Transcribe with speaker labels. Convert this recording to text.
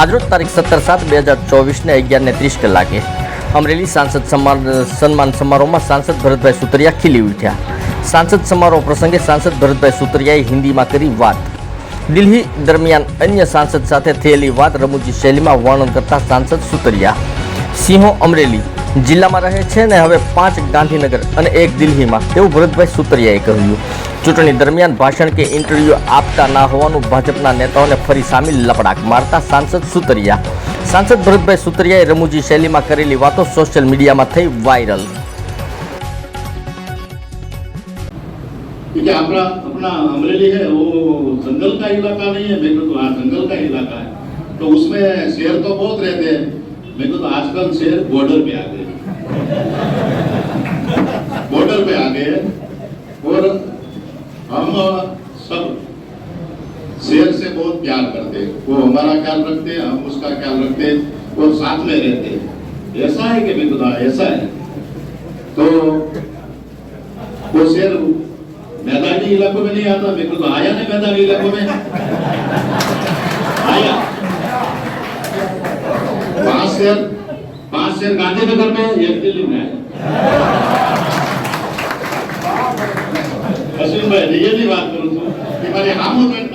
Speaker 1: આજરોજ તારીખ સત્તર સાત બે હજાર ચોવીસને અગિયારને ત્રીસ કલાકે અમરેલી સાંસદ સન્માન સન્માન સમારોહમાં સાંસદ ભરતભાઈ સુતરિયા ખીલી ઉઠ્યા. સાંસદ સમારોહ પ્રસંગે સાંસદ ભરતભાઈ સુતરિયાએ હિન્દીમાં કરી વાત. દિલ્હી દરમિયાન અન્ય સાંસદ સાથે થયેલી વાત રમૂજી શૈલીમાં વર્ણન કરતા સાંસદ સુતરિયા, સિંહો અમરેલી જિલ્લામાં રહે છે ને હવે પાંચ ગાંધીનગર અને એક દિલ્હીમાં? તેવું ભરતભાઈ સુતરિયાએ કહ્યું. ચૂંટણી દરમિયાન ભાષણ કે ઇન્ટરવ્યૂ આપતા ના હોવાનું ભાજપના નેતાઓને ફરી સામે લપડાક મારતા સાંસદ સુતરિયા સાંસદ ભરતભાઈ સુતરિયાએ રમૂજી શૈલીમાં કરેલી વાતો સોશિયલ મીડિયામાં થઈ વાયરલ
Speaker 2: क्योंकि अपना अपना अमरेली है वो जंगल का इलाका नहीं है मेरे को तो हाँ जंगल का इलाका है तो उसमें शेर तो बहुत रहते हैं मेरे को तो आजकल शेर बॉर्डर पे आ गए बॉर्डर पे आ गए और हम सब शेर से बहुत प्यार करते हैं। वो हमारा ख्याल रखते हैं, हम उसका ख्याल रखते हैं और साथ में रहते हैं। ऐसा है कि तो ऐसा है। तो वो शेर मैदानी इलाकों में नहीं आता को तो आया नहीं मैदानी इलाकों में? आया। पाँच शेर पाँच शेर गांधीनगर में एक दिल्ली में आया अश्विन भाई रियली बात करूँ तो कि मारी हामो तो